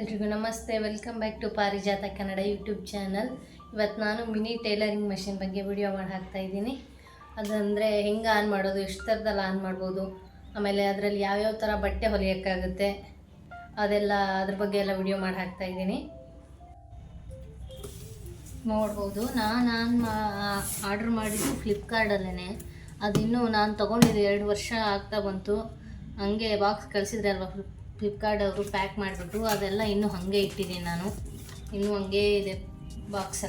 ಎಲ್ರಿಗೂ ನಮಸ್ತೆ. Welcome back to ಪಾರಿಜಾತ ಕನ್ನಡ ಯೂಟ್ಯೂಬ್ ಚಾನಲ್ ಇವತ್ತು ನಾನು ಮಿನಿ ಟೈಲರಿಂಗ್ ಮೆಷಿನ್ ಬಗ್ಗೆ ವಿಡಿಯೋ ಮಾಡಿ ಹಾಕ್ತಾ ಇದ್ದೀನಿ. ಅದಂದರೆ ಹೆಂಗೆ ಆನ್ ಮಾಡೋದು, ಎಷ್ಟು ಥರದಲ್ಲಿ ಆನ್ ಮಾಡ್ಬೋದು, ಆಮೇಲೆ ಅದರಲ್ಲಿ ಯಾವ್ಯಾವ ಥರ ಬಟ್ಟೆ ಹೊಲಿಯೋಕ್ಕಾಗುತ್ತೆ, ಅದೆಲ್ಲ ಅದ್ರ ಬಗ್ಗೆ ಎಲ್ಲ ವಿಡಿಯೋ ಮಾಡಿ ಹಾಕ್ತಾ ಇದ್ದೀನಿ. ನೋಡ್ಬೋದು, ನಾನು ನಾನು ಆರ್ಡ್ರ್ ಮಾಡಿದ್ದು ಫ್ಲಿಪ್ಕಾರ್ಟಲ್ಲೇ ಅದಿನ್ನೂ ನಾನು ತೊಗೊಂಡಿದ್ದು ಎರಡು ವರ್ಷ ಆಗ್ತಾ ಬಂತು. ಹಂಗೆ ಬಾಕ್ಸ್ ಕಳಿಸಿದ್ರೆ ಅಲ್ವಾ ಫ್ಲಿಪ್ ಫ್ಲಿಪ್ಕಾರ್ಟ್ ಅವರು ಪ್ಯಾಕ್ ಮಾಡಿಬಿಟ್ಟು ಅದೆಲ್ಲ ಇನ್ನೂ ಹಾಗೆ ಇಟ್ಟಿದ್ದೀನಿ ನಾನು. ಇನ್ನೂ ಹಾಗೆ ಇದೆ ಬಾಕ್ಸ್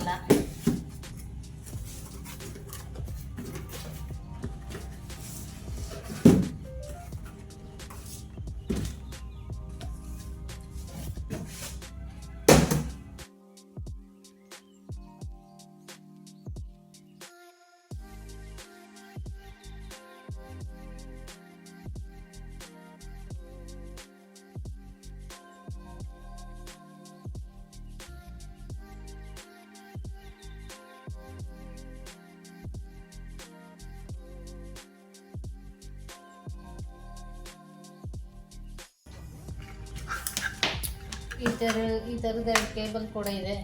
ಈ ಥರ, ಈ ಥರದ ಕೇಬಲ್ ಕೂಡ ಇದೆ.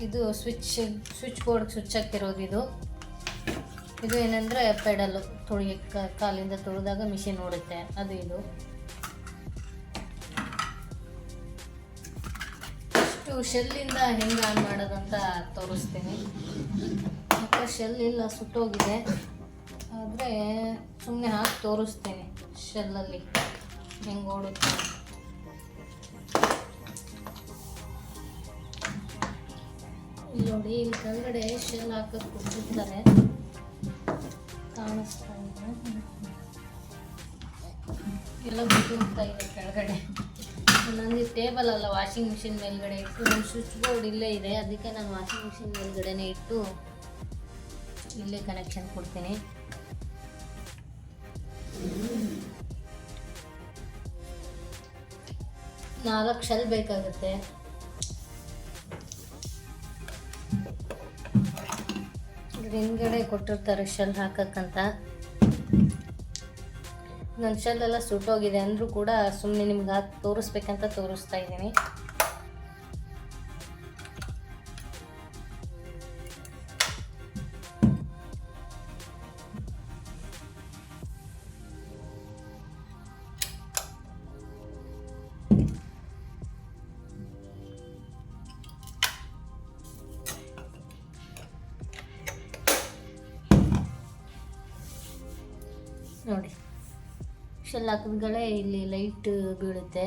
ಇದು ಸ್ವಿಚ್ ಸ್ವಿಚ್ ಬೋರ್ಡ್ ಸ್ವಿಚ್ ಹಾಕಿರೋದು ಇದು. ಇದು ಏನಂದರೆ ಪೆಡಲು, ತುಳಿಯ ಕಾಲಿಂದ ತುಳಿದಾಗ ಮಿಷಿನ್ ಓಡುತ್ತೆ. ಅದು ಇದು. ಇಷ್ಟು ಶೆಲ್ಲಿಂದ ಹೆಂಗೆ ಆನ್ ಮಾಡೋದಂತ ತೋರಿಸ್ತೀನಿ. ಮತ್ತು ಶೆಲ್ ಇಲ್ಲ ಸುಟ್ಟೋಗಿದೆ. ಆದರೆ ಸುಮ್ಮನೆ ಹಾಕಿ ತೋರಿಸ್ತೀನಿ. ಶೆಲ್ಲಲ್ಲಿ ಹೆಂಗೆ ಓಡುತ್ತೆ ನೋಡಿ, ಇಲ್ಲಿ ಕೆಳಗಡೆ ಶೆಲ್ ಹಾಕಕ್ಕೆ ಕೊಟ್ಟಿರ್ತಾರೆ. ಕಾಣಿಸ್ತಾ ಇದೆ. ಎಲ್ಲ ಬಿಟ್ಟು ಇದೆ ಕೆಳಗಡೆ. ನನಗೆ ಟೇಬಲ್ ಅಲ್ಲ ವಾಷಿಂಗ್ ಮಿಷಿನ್ ಮೇಲ್ಗಡೆ ಇಟ್ಟು ನಮ್ಮ ಸ್ವಿಚ್ ಬೋರ್ಡ್ ಇಲ್ಲೇ ಇದೆ. ಅದಕ್ಕೆ ನಾನು ವಾಷಿಂಗ್ ಮಿಷಿನ್ ಮೇಲ್ಗಡೆನೇ ಇಟ್ಟು ಇಲ್ಲೇ ಕನೆಕ್ಷನ್ ಕೊಡ್ತೀನಿ. ನಾಲ್ಕು ಶೆಲ್ ಬೇಕಾಗುತ್ತೆ. ಹಿಂದ್ಗಡೆ ಕೊಟ್ಟಿರ್ತಾರೆ ಶೆಲ್ ಹಾಕಕ್ಕಂತ. ನನ್ನ ಶೆಲ್ ಎಲ್ಲ ಸುಟ್ಟೋಗಿದೆ ಅಂದರೂ ಕೂಡ ಸುಮ್ಮನೆ ನಿಮ್ಗೆ ಹಾಕಿ ತೋರಿಸ್ಬೇಕಂತ ತೋರಿಸ್ತಾ ಇದ್ದೀನಿ. ನೋಡಿ. ಶೆಲ್ ಹಾಕಿದ್ಗಳೇ ಇಲ್ಲಿ ಲೈಟ್ ಬೀಳುತ್ತೆ.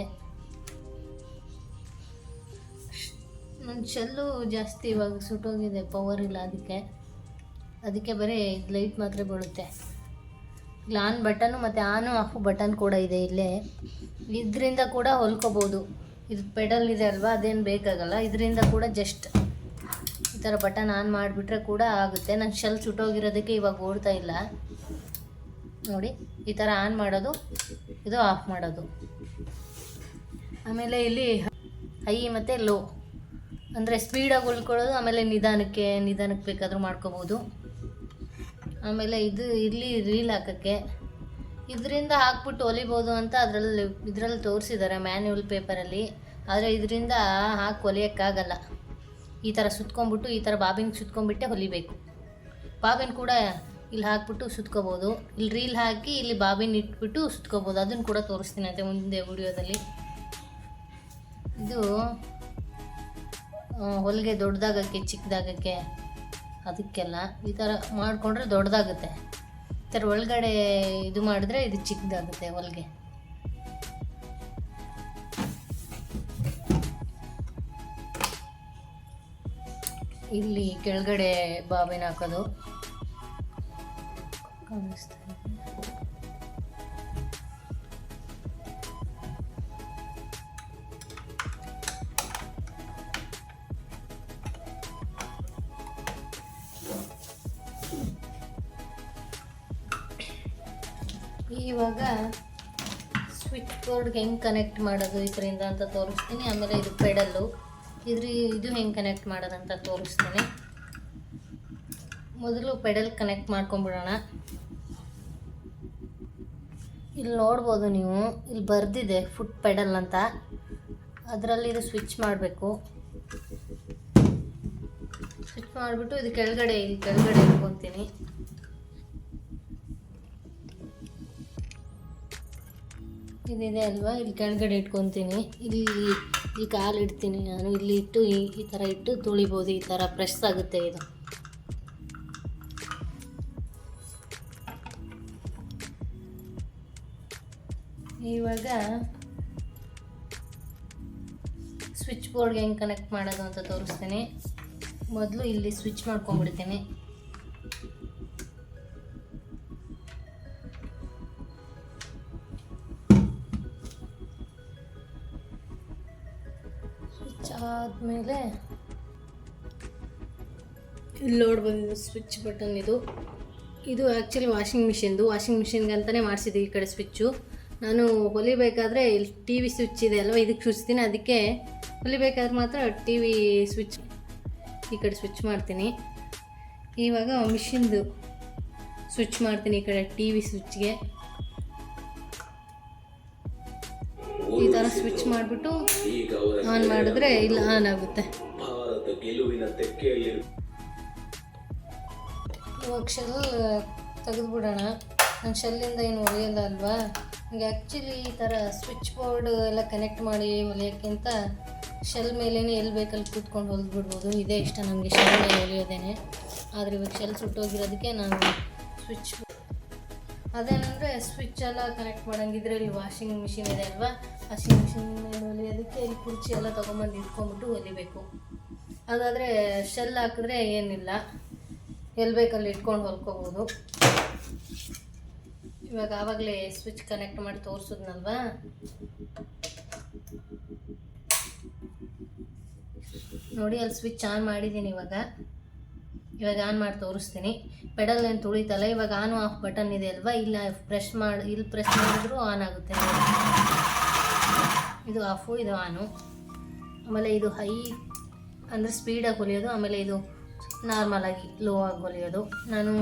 ನನ್ನ ಶೆಲ್ಲು ಜಾಸ್ತಿ ಇವಾಗ ಸುಟ್ಟೋಗಿದೆ ಪವರ್ ಇಲ್ಲ ಅದಕ್ಕೆ. ಅದಕ್ಕೆ ಬರೀ ಲೈಟ್ ಮಾತ್ರ ಬೀಳುತ್ತೆ. ಇಲ್ಲಿ ಆನ್ ಬಟನ್ನು ಮತ್ತು ಆನು ಆಫ್ ಬಟನ್ ಕೂಡ ಇದೆ ಇಲ್ಲೇ. ಇದರಿಂದ ಕೂಡ ಹೊಲ್ಕೋಬೋದು. ಇದು ಪೆಡಲ್ ಇದೆ ಅಲ್ವಾ, ಅದೇನು ಬೇಕಾಗಲ್ಲ. ಇದರಿಂದ ಕೂಡ ಜಸ್ಟ್ ಈ ಥರ ಬಟನ್ ಆನ್ ಮಾಡಿಬಿಟ್ರೆ ಕೂಡ ಆಗುತ್ತೆ. ನನ್ನ ಶೆಲ್ ಸುಟ್ಟೋಗಿರೋದಕ್ಕೆ ಇವಾಗ ಓಡ್ತಾ ಇಲ್ಲ. ನೋಡಿ, ಈ ಥರ ಆನ್ ಮಾಡೋದು, ಇದು ಆಫ್ ಮಾಡೋದು. ಆಮೇಲೆ ಇಲ್ಲಿ ಹೈ ಮತ್ತು ಲೋ ಅಂದರೆ ಸ್ಪೀಡಾಗಿ ಉಳ್ಕೊಳ್ಳೋದು, ಆಮೇಲೆ ನಿಧಾನಕ್ಕೆ ನಿಧಾನಕ್ಕೆ ಬೇಕಾದರೂ ಮಾಡ್ಕೋಬೋದು. ಆಮೇಲೆ ಇದು ಇಲ್ಲಿ ರೀಲ್ ಹಾಕೋಕ್ಕೆ. ಇದರಿಂದ ಹಾಕ್ಬಿಟ್ಟು ಹೊಲಿಬೋದು ಅಂತ ಅದರಲ್ಲಿ, ಇದರಲ್ಲಿ ತೋರಿಸಿದ್ದಾರೆ ಮ್ಯಾನ್ಯುವಲ್ ಪೇಪರಲ್ಲಿ ಆದರೆ ಇದರಿಂದ ಹಾಕಿ ಹೊಲಿಯೋಕ್ಕಾಗಲ್ಲ ಈ ಥರ ಸುತ್ಕೊಂಡ್ಬಿಟ್ಟು, ಈ ಥರ ಬಾಬಿನ ಸುತ್ಕೊಂಡ್ಬಿಟ್ಟೆ ಹೊಲಿಬೇಕು. ಬಾಬಿನ ಕೂಡ ಇಲ್ಲಿ ಹಾಕ್ಬಿಟ್ಟು ಸುತ್ಕೋಬೋದು. ಇಲ್ಲಿ ರೀಲ್ ಹಾಕಿ ಇಲ್ಲಿ ಬಾಬಿನ ಇಟ್ಬಿಟ್ಟು ಸುತ್ಕೋಬೋದು. ಅದನ್ನು ಕೂಡ ತೋರಿಸ್ತೀನಿ ಅಂತೆ ಮುಂದೆ ವಿಡಿಯೋದಲ್ಲಿ. ಇದು ಹೊಲಿಗೆ ದೊಡ್ಡದಾಗಕ್ಕೆ, ಚಿಕ್ಕದಾಗಕ್ಕೆ, ಅದಕ್ಕೆಲ್ಲ ಈ ಥರ ಮಾಡಿಕೊಂಡ್ರೆ ದೊಡ್ಡದಾಗುತ್ತೆ. ಈ ಥರ ಒಳಗಡೆ ಇದು ಮಾಡಿದ್ರೆ ಇದು ಚಿಕ್ಕದಾಗುತ್ತೆ ಹೊಲಿಗೆ. ಇಲ್ಲಿ ಕೆಳಗಡೆ ಬಾಬಿನ ಹಾಕೋದು. ಇವಾಗ ಸ್ವಿಚ್ ಬೋರ್ಡ್ಗೆ ಹೆಂಗೆ ಕನೆಕ್ಟ್ ಮಾಡೋದು ಇದರಿಂದ ಅಂತ ತೋರಿಸ್ತೀನಿ. ಆಮೇಲೆ ಇದು ಪೆಡಲ್ಲು. ಇದ್ರ ಇದು ಹೆಂಗೆ ಕನೆಕ್ಟ್ ಮಾಡೋದಂತ ತೋರಿಸ್ತೀನಿ. ಮೊದಲು ಪೆಡಲ್ ಕನೆಕ್ಟ್ ಮಾಡ್ಕೊಂಬಿಡೋಣ ಇಲ್ಲಿ ನೋಡ್ಬೋದು ನೀವು. ಇಲ್ಲಿ ಬರೆದಿದೆ ಫುಟ್ ಪೆಡಲ್ ಅಂತ. ಅದರಲ್ಲಿ ಇದು ಸ್ವಿಚ್ ಮಾಡಬೇಕು. ಸ್ವಿಚ್ ಮಾಡಿಬಿಟ್ಟು ಇದು ಕೆಳಗಡೆ, ಇಲ್ಲಿ ಕೆಳಗಡೆ ಇಟ್ಕೊತೀನಿ. ಇದಿದೆ ಅಲ್ವಾ? ಇಲ್ಲಿ ಕೆಳಗಡೆ ಇಟ್ಕೊತೀನಿ. ಇಲ್ಲಿ ಈ ಕಾಲು ಇಡ್ತೀನಿ ನಾನು. ಇಲ್ಲಿ ಇಟ್ಟು ಈ ಥರ ಇಟ್ಟು ತುಳಿಬೋದು. ಈ ಥರ ಪ್ರೆಸ್ ಆಗುತ್ತೆ ಇದು. ಇವಾಗ ಸ್ವಿಚ್ ಬೋರ್ಡ್ಗೆ ಹೆಂಗೆ ಕನೆಕ್ಟ್ ಮಾಡೋದು ಅಂತ ತೋರಿಸ್ತೀನಿ. ಮೊದಲು ಇಲ್ಲಿ ಸ್ವಿಚ್ ಮಾಡ್ಕೊಂಡ್ಬಿಡ್ತೇನೆ. ಸ್ವಿಚ್ ಆದಮೇಲೆ ಇಲ್ಲಿ ನೋಡಿ ಬಂದಿದ್ದು ಸ್ವಿಚ್ ಬಟನ್ ಇದು. ಇದು ಆ್ಯಕ್ಚುಲಿ ವಾಷಿಂಗ್ ಮಿಷಿನ್ದು ವಾಷಿಂಗ್ ಮಿಷಿನ್ಗೆ ಅಂತಲೇ ಮಾಡಿಸಿದ್ದು ಈ ಕಡೆ ಸ್ವಿಚ್ಚು ನಾನು ಹೊಲಿಬೇಕಾದ್ರೆ ಇಲ್ಲಿ ಟಿ ವಿ ಸ್ವಿಚ್ ಇದೆ ಅಲ್ವಾ? ಇದಕ್ಕೆ ಚುಚ್ತೀನಿ ಅದಕ್ಕೆ ಹೊಲಿಬೇಕಾದ್ರೆ ಮಾತ್ರ ಟಿ ವಿ ಸ್ವಿಚ್ ಈ ಕಡೆ ಸ್ವಿಚ್ ಮಾಡ್ತೀನಿ. ಇವಾಗ ಮಿಷಿನ್ದು ಸ್ವಿಚ್ ಮಾಡ್ತೀನಿ ಈ ಕಡೆ ಟಿ ವಿ ಸ್ವಿಚ್ಗೆ. ಈ ಥರ ಸ್ವಿಚ್ ಮಾಡಿಬಿಟ್ಟು ಆನ್ ಮಾಡಿದ್ರೆ ಇಲ್ಲ ಆನ್ ಆಗುತ್ತೆ. ಶೆಲ್ ತೆಗೆದುಬಿಡೋಣ. ನಾನು ಶೆಲ್ಲಿಂದ ಏನು ಒಲಿಯಲ್ಲ ಅಲ್ವಾ? ನನಗೆ ಆ್ಯಕ್ಚುಲಿ ಈ ಥರ ಸ್ವಿಚ್ ಬೋರ್ಡ್ ಎಲ್ಲ ಕನೆಕ್ಟ್ ಮಾಡಿ ಹೊಲಿಯೋಕ್ಕಿಂತ ಶೆಲ್ ಮೇಲೇ ಎಲ್ಲಿ ಬೇಕಲ್ಲಿ ಕೂತ್ಕೊಂಡು ಹೊಲಿದ್ಬಿಡ್ಬೋದು. ಇದೇ ಇಷ್ಟ ನನಗೆ ಶೆಲ್ ಮೇಲೆ ಹೊಲಿಯೋದೇನೆ ಆದರೆ ಇವಾಗ ಶೆಲ್ ಸುಟ್ಟೋಗಿರೋದಕ್ಕೆ ನಾನು ಸ್ವಿಚ್ ಅದೇನಂದರೆ ಸ್ವಿಚ್ ಎಲ್ಲ ಕನೆಕ್ಟ್ ಮಾಡೋಂಗಿದ್ರೆ ಇಲ್ಲಿ ವಾಷಿಂಗ್ ಮಿಷಿನ್ ಇದೆ ಅಲ್ವಾ? ವಾಷಿಂಗ್ ಮಿಷಿನ್ ಮೇಲೆ ಹೊಲಿಯೋದಕ್ಕೆ ಇಲ್ಲಿ ಕುರ್ಚಿ ಎಲ್ಲ ತೊಗೊಂಬಂದು ಇಟ್ಕೊಂಬಿಟ್ಟು ಹೊಲಿಬೇಕು ಅದಾದರೆ ಶೆಲ್ ಹಾಕಿದ್ರೆ ಏನಿಲ್ಲ. ಎಲ್ಲಿ ಬೇಕಲ್ಲಿ ಇಟ್ಕೊಂಡು ಹೊಲ್ಕೋಬೋದು. ಇವಾಗ ಆವಾಗಲೇ ಸ್ವಿಚ್ ಕನೆಕ್ಟ್ ಮಾಡಿ ತೋರಿಸಿದ್ನಲ್ವಾ? ನೋಡಿ, ಅಲ್ಲಿ ಸ್ವಿಚ್ ಆನ್ ಮಾಡಿದ್ದೀನಿ ಇವಾಗ. ಇವಾಗ ಆನ್ ಮಾಡಿ ತೋರಿಸ್ತೀನಿ. ಪೆಡಲ್ ಏನು ತುಳಿತಲ್ಲ, ಇವಾಗ ಆನ್ ಆಫ್ ಬಟನ್ ಇದೆ ಅಲ್ವಾ? ಇಲ್ಲ ಪ್ರೆಸ್ ಮಾಡಿ, ಇಲ್ಲಿ ಪ್ರೆಸ್ ಮಾಡಿದ್ರು ಆನ್ ಆಗುತ್ತೆ. ಇದು ಆಫು ಇದು ಆನು ಆಮೇಲೆ ಇದು ಹೈ ಅಂದರೆ ಸ್ಪೀಡಾಗಿ ಹೊಲಿಯೋದು, ಆಮೇಲೆ ಇದು ನಾರ್ಮಲಾಗಿ ಲೋ ಆಗಿ ಹೊಲಿಯೋದು. ನಾನು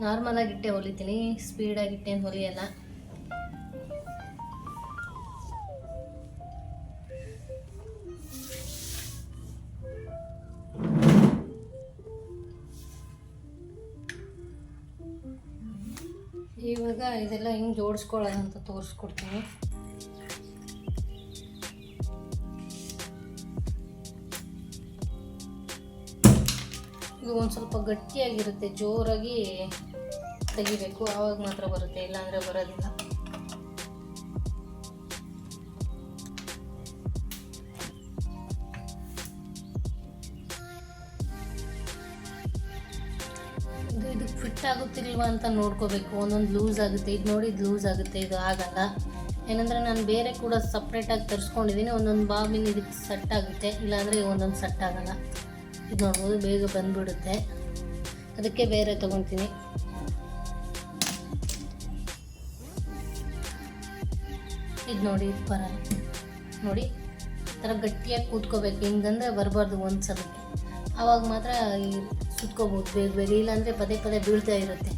ನಾರ್ಮಲಾಗಿ ಇಟ್ಟೆ ಹೊಲಿತೀನಿ ಸ್ಪೀಡಾಗಿ ಇಟ್ಟೇನು ಹೊಲಿಯಲ್ಲ. ಇವಾಗ ಇದೆಲ್ಲ ಹೆಂಗೆ ಜೋಡಿಸ್ಕೊಳ್ಳೋಣ ಅಂತ ತೋರಿಸ್ಕೊಡ್ತೀನಿ. ಇದು ಒಂದು ಸ್ವಲ್ಪ ಗಟ್ಟಿಯಾಗಿರುತ್ತೆ, ಜೋರಾಗಿ ತೆಗಿಬೇಕು. ಆವಾಗ ಮಾತ್ರ ಬರುತ್ತೆ, ಇಲ್ಲಾಂದರೆ ಬರೋದಿಲ್ಲ. ಇದು ಇದಕ್ಕೆ ಫಿಟ್ ಆಗುತ್ತಿಲ್ವಾ ಅಂತ ನೋಡ್ಕೋಬೇಕು. ಒಂದೊಂದು ಲೂಸ್ ಆಗುತ್ತೆ. ಇದು ನೋಡಿ ಇದು ಲೂಸ್ ಆಗುತ್ತೆ, ಇದು ಆಗಲ್ಲ. ಏನಂದರೆ ನಾನು ಬೇರೆ ಕೂಡ ಸಪ್ರೇಟಾಗಿ ತರಿಸ್ಕೊಂಡಿದ್ದೀನಿ ಒಂದೊಂದು ಬಾಬಿನ ಇದಕ್ಕೆ ಸೆಟ್ ಆಗುತ್ತೆ. ಇಲ್ಲಾಂದರೆ ಒಂದೊಂದು ಸೆಟ್ ಆಗಲ್ಲ. ಇದು ಬೇಗ ಬಂದ್ಬಿಡುತ್ತೆ. ಅದಕ್ಕೆ ಬೇರೆ ತೊಗೊತೀನಿ. ಇದು ನೋಡಿ, ಇದು ಬರಲ್ಲ ನೋಡಿ ಥರ ಗಟ್ಟಿಯಾಗಿ ಕೂತ್ಕೋಬೇಕು. ಹಿಂಗಂದ್ರೆ ಬರಬಾರ್ದು ಒಂದು ಸಲಕ್ಕೆ ಆವಾಗ ಮಾತ್ರ ಸುತ್ಕೋಬೋದು ಬೇಗ ಬೇಗ. ಇಲ್ಲಾಂದರೆ ಪದೇ ಪದೇ ಬೀಳ್ತಾ ಇರುತ್ತೆ.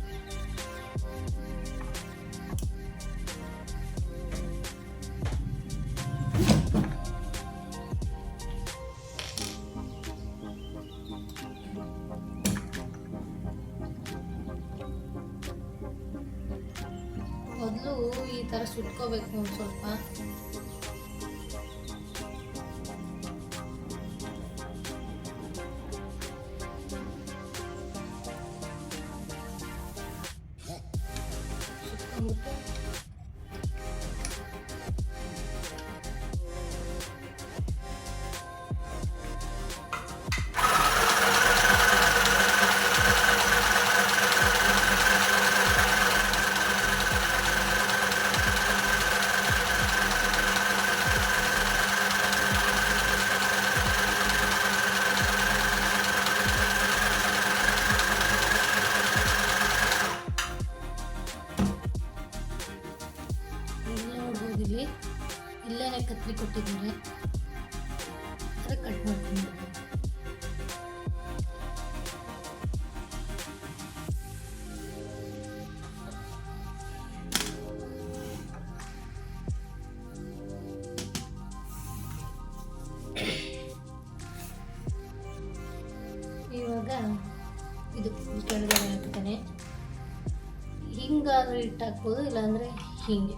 ಇಟ್ಟು ಹಾಕ್ಬೋದು ಇಲ್ಲಾಂದರೆ ಹೀಗೆ.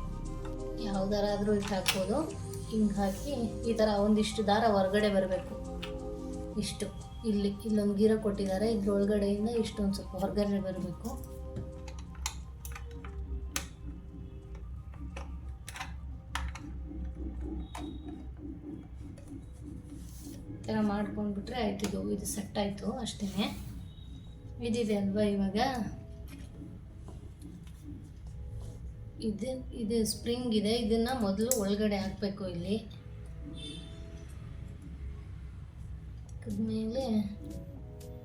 ಯಾವುದಾರಾದರೂ ಇಟ್ಟು ಹಾಕ್ಬೋದು ಹಿಂಗೆ ಹಾಕಿ ಈ ಥರ ಒಂದಿಷ್ಟು ದಾರ ಹೊರಗಡೆ ಬರಬೇಕು. ಇಷ್ಟು. ಇಲ್ಲಿ, ಇಲ್ಲೊಂದು ಗೀರ ಕೊಟ್ಟಿದ್ದಾರೆ, ಇದ್ರೊಳಗಡೆಯಿಂದ ಇಷ್ಟೊಂದು ಸ್ವಲ್ಪ ಹೊರಗಡೆ ಬರಬೇಕು. ಥರ ಮಾಡ್ಕೊಂಡ್ಬಿಟ್ರೆ ಆಯ್ತು ಇದು. ಸೆಟ್ ಆಯಿತು ಅಷ್ಟೇ ಇದಿದೆ ಅಲ್ವಾ ಇವಾಗ? ಇದು ಇದು ಸ್ಪ್ರಿಂಗ್ ಇದೆ, ಇದನ್ನು ಮೊದಲು ಒಳಗಡೆ ಹಾಕಬೇಕು ಇಲ್ಲಿ. ಮೇಲೆ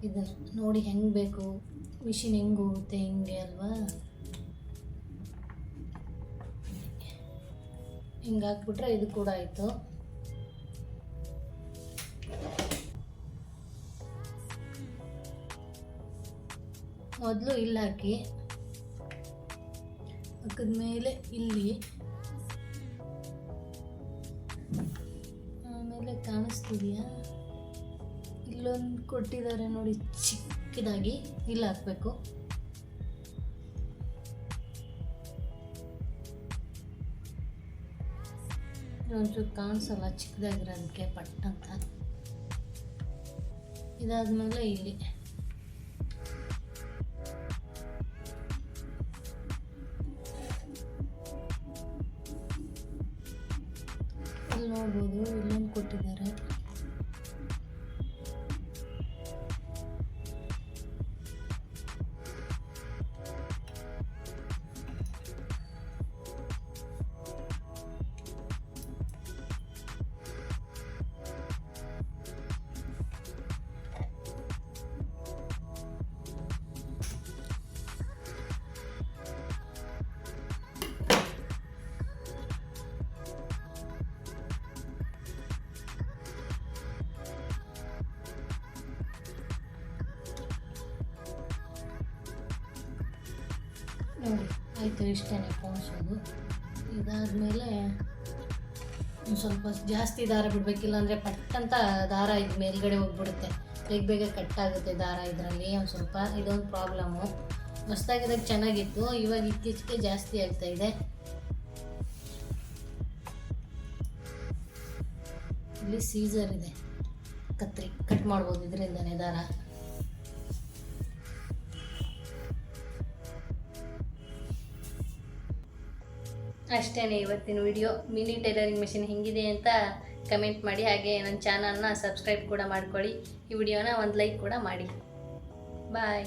ಇದನ್ನು ನೋಡಿ ಹೆಂಗೆ ಬೇಕು. ಮಿಷಿನ್ ಹೆಂಗೆ ಹೋಗುತ್ತೆ ಹಿಂಗೆ ಅಲ್ವಾ? ಹಿಂಗೆ ಹಾಕ್ಬಿಟ್ರೆ ಇದು ಕೂಡ ಆಯಿತು. ಮೊದಲು ಇಲ್ಲಾಕಿ ಹಾಕಿದ್ಮೇಲೆ ಇಲ್ಲಿ. ಆಮೇಲೆ ಕಾಣಿಸ್ತಿದೆಯಾ? ಇಲ್ಲೊಂದು ಕೊಟ್ಟಿದ್ದಾರೆ ನೋಡಿ, ಚಿಕ್ಕದಾಗಿ ಇಲ್ಲಿ ಹಾಕಬೇಕು. ಒಂಚೂರು ಕಾಣಿಸಲ್ಲ, ಚಿಕ್ಕದಾಗಿರೋದಕ್ಕೆ ಪಟ್ ಅಂತ ಇದಾದ್ಮೇಲೆ ಇಲ್ಲಿ. ನೋಡ್ಬೋದು ಇಲ್ಲೊಂದು ಕೊಟ್ಟಿದ್ದಾರೆ. ನೋಡಿ ಆಯಿತು ಇಷ್ಟೇ ಪೋಣಿಸೋದು ಇದಾದಮೇಲೆ ಒಂದು ಸ್ವಲ್ಪ ಜಾಸ್ತಿ ದಾರ ಬಿಡಬೇಕಿಲ್ಲ ಅಂದರೆ ಪಟ್ಟಂತ ದಾರ ಇದು ಮೇಲ್ಗಡೆ ಹೋಗ್ಬಿಡುತ್ತೆ. ಬೇಗ ಬೇಗ ಕಟ್ಟಾಗುತ್ತೆ ದಾರ ಇದರಲ್ಲಿ, ಒಂದು ಸ್ವಲ್ಪ ಇದೊಂದು ಪ್ರಾಬ್ಲಮ್ಮು ಹೊಸ್ದಾಗಿರೋದು ಚೆನ್ನಾಗಿತ್ತು, ಇವಾಗ ಇತ್ತೀಚೆಗೆ ಜಾಸ್ತಿ ಆಗ್ತಾ ಇದೆ. ಇಲ್ಲಿ ಸೀಸರ್ ಇದೆ. ಕತ್ರಿ ಕಟ್ ಮಾಡ್ಬೋದು ಇದರಿಂದನೇ ದಾರ. ಅಷ್ಟೇ ಇವತ್ತಿನ ವಿಡಿಯೋ. ಮಿನಿ ಟೈಲರಿಂಗ್ ಮೆಷಿನ್ ಹೆಂಗಿದೆ ಅಂತ ಕಮೆಂಟ್ ಮಾಡಿ. ಹಾಗೆ ನನ್ನ ಚಾನಲ್ನ ಸಬ್ಸ್ಕ್ರೈಬ್ ಕೂಡ ಮಾಡ್ಕೊಳ್ಳಿ. ಈ ವಿಡಿಯೋನ ಒಂದು ಲೈಕ್ ಕೂಡ ಮಾಡಿ. ಬಾಯ್